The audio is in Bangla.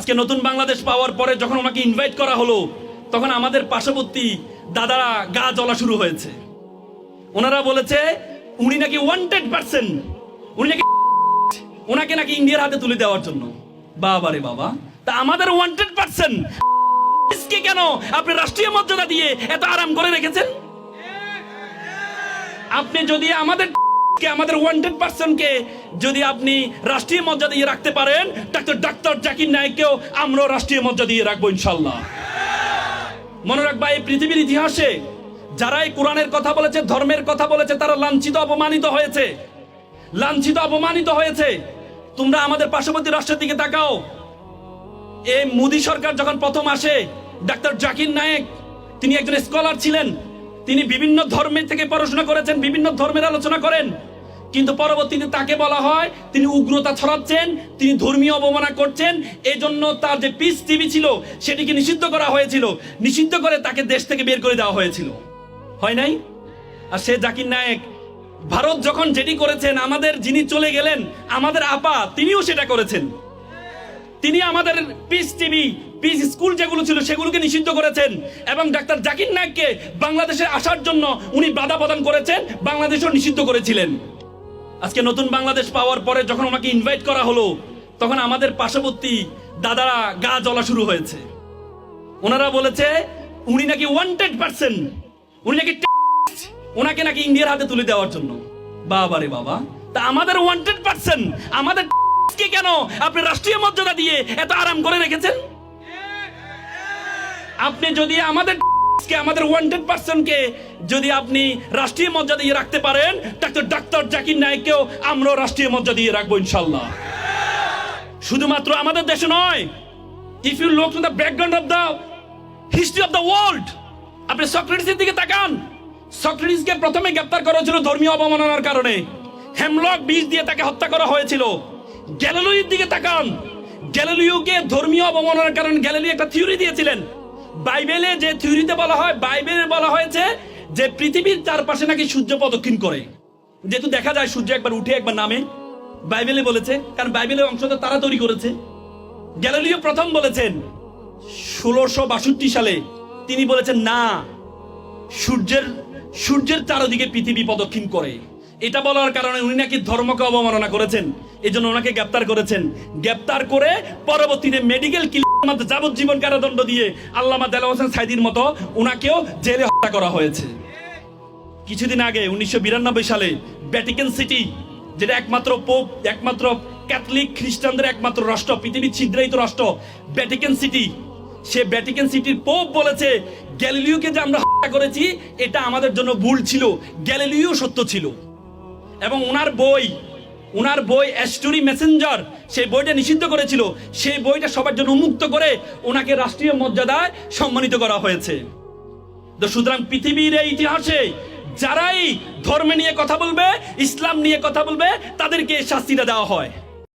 আজকে নতুন বাংলাদেশ পাওয়ার পরে যখন ওনাকে ইনভাইট করা হলো, তখন আমাদের পার্শ্ববর্তী দাদারা গা জ্বলা শুরু হয়েছে। ওনারা বলেছে, উনি নাকি ওয়ান্টেড পারসন উনি নাকি ওনাকে নাকি ইন্ডিয়ার হাতে তুলে দেওয়ার জন্য। বাবা রে বাবা, তা আমাদের ওয়ান্টেড পারসন কে কেন? আপনি রাষ্ট্রীয় মর্যাদা দিয়ে এত আরাম করে রেখেছেন? আপনি যদি আমাদের কে আমাদের ওয়ান্টেড পারসনকে যদি আপনি রাষ্ট্রীয় মর্যাদা দিয়ে রাখতে পারেন, ডাক্তার ডাক্তার জাকির নায়ককেও আমরা রাষ্ট্রীয় মর্যাদা দিয়ে রাখব ইনশাল্লাহ মনে রাখবা, এই পৃথিবীর ইতিহাসে যারা এই কোরআনের কথা বলেছে, ধর্মের কথা বলেছে, তারা লাঞ্ছিত, অপমানিত হয়েছে। লাঞ্ছিত, অপমানিত হয়েছে। তোমরা আমাদের পার্শ্ববর্তী রাষ্ট্রের দিকে তাকাও। এই মোদী সরকার যখন প্রথম আসে, ডাক্তার জাকির নায়েক, তিনি একজন স্কলার ছিলেন। তিনি বিভিন্ন ধর্মের থেকে পড়াশোনা করেছেন, বিভিন্ন ধর্মের আলোচনা করেন। কিন্তু পরবর্তীতে তাকে বলা হয়, তিনি উগ্রতা ছড়াচ্ছেন, তিনি ধর্মীয় অবমাননা করছেন এই জন্য তার যে পিস টিভি ছিল, সেটিকে নিষিদ্ধ করা হয়েছিল। নিষিদ্ধ করে তাকে দেশ থেকে বের করে দেওয়া হয়েছিল। হয় নাই? আর সে জাকির নায়েক, ভারত যখন যেটি করেছেন, আমাদের যিনি চলে গেলেন, আমাদের আপা, তিনিও সেটা করেছেন। তিনি আমাদের পিস টিভি পিস স্কুল যেগুলো ছিল, সেগুলোকে নিষিদ্ধ করেছেন। এবং ডাক্তার জাকির নায়ককে বাংলাদেশে আসার জন্য উনি বাধা প্রদান করেছেন, বাংলাদেশও নিষিদ্ধ করেছিলেন। আজকে নতুন বাংলাদেশ পাওয়ার পরে যখন ওনাকে ইনভাইট করা হলো, তখন আমাদের পার্শ্ববর্তী দাদারা গা জ্বলা শুরু হয়েছে। ওনারা বলেছে, উনি নাকি ওয়ান্টেড পারসন উনি নাকি ওনাকে নাকি ইন্ডিয়ার হাতে তুলে দেওয়ার জন্য। বাবা রে বাবা, তা আমাদের ওয়ান্টেড পারসন আমাদের কে কেন আপনি রাষ্ট্রীয় মর্যাদা দিয়ে এত আরাম করে রেখেছেন? আপনি যদি আমাদের কে আমাদের ওয়ান্টেড পারসনকে যদি আপনি রাষ্ট্রীয় মর্যাদা দিয়ে রাখতে পারেন ডাক্তার ডাক্তার জাকির নায়ককেও আমরা রাষ্ট্রীয় মর্যাদা দিয়ে রাখব ইনশাল্লাহ শুধুমাত্র আমাদের দেশে নয় if you look the background of the history of the world আপনি সক্রেটিসের দিকে তাকান। সক্রেটিসকে প্রথমে গ্রেপ্তার করা হয়েছিল ধর্মীয় অবমাননার কারণে। হেমলক বিষ দিয়ে তাকে হত্যা করা হয়েছিল। গ্যালিলিওর দিকে তাকান। গ্যালিলিওকে ধর্মীয় অবমাননার কারণে গ্যালিলিও একটা থিওরি দিয়েছিলেন। বাইবেলে যে থিওরিতে বলা হয়, বাইবেলে বলা হয়েছে যে পৃথিবীর চারপাশে নাকি সূর্য প্রদক্ষিণ করে। যেহেতু দেখা যায় সূর্য একবার উঠে, একবার নামে। বাইবেলে বলেছে, কারণ বাইবেলের অংশ তো তারা তৈরি করেছে। গ্যালিলিও প্রথম বলেছেন, ষোলোশো বাষট্টি সালে তিনি বলেছেন, না, সূর্যের সূর্যের চারদিকে পৃথিবী প্রদক্ষিণ করে। এটা বলার কারণে উনি নাকি ধর্মকে অবমাননা করেছেন। এই জন্য ওনাকে গ্রেপ্তার করেছেন। গ্রেপ্তার করে পরবর্তীতে মেডিকেল কিলির যাবজ্জীবন কারাদণ্ড দিয়ে আল্লামা দেলা হোসেন সাইদির মতো ওনাকেও জেলে হত্যা করা হয়েছে। কিছুদিন আগে উনিশশো বিরানব্বই সালে ভ্যাটিকান সিটি যেটা একমাত্র পোপ একমাত্র ক্যাথলিক খ্রিস্টানদের একমাত্র রাষ্ট্র, পৃথিবীর ছিদ্রায়িত রাষ্ট্র ভ্যাটিকান সিটি সে ভ্যাটিকান সিটির পোপ বলেছে, গ্যালিলিওকে যে আমরা হত্যা করেছি, এটা আমাদের জন্য ভুল ছিল। গ্যালিলিও সত্য ছিল। এবং ওনার বই ওনার বই অ্যাস্টোরি মেসেঞ্জার সেই বইটা নিষিদ্ধ করেছিল। সেই বইটা সবার জন্য উন্মুক্ত করে ওনাকে রাষ্ট্রীয় মর্যাদায় সম্মানিত করা হয়েছে। তো সুতরাং পৃথিবীর এই ইতিহাসে যারাই ধর্মে নিয়ে কথা বলবে, ইসলাম নিয়ে কথা বলবে, তাদেরকে শাস্তিটা দেওয়া হয়।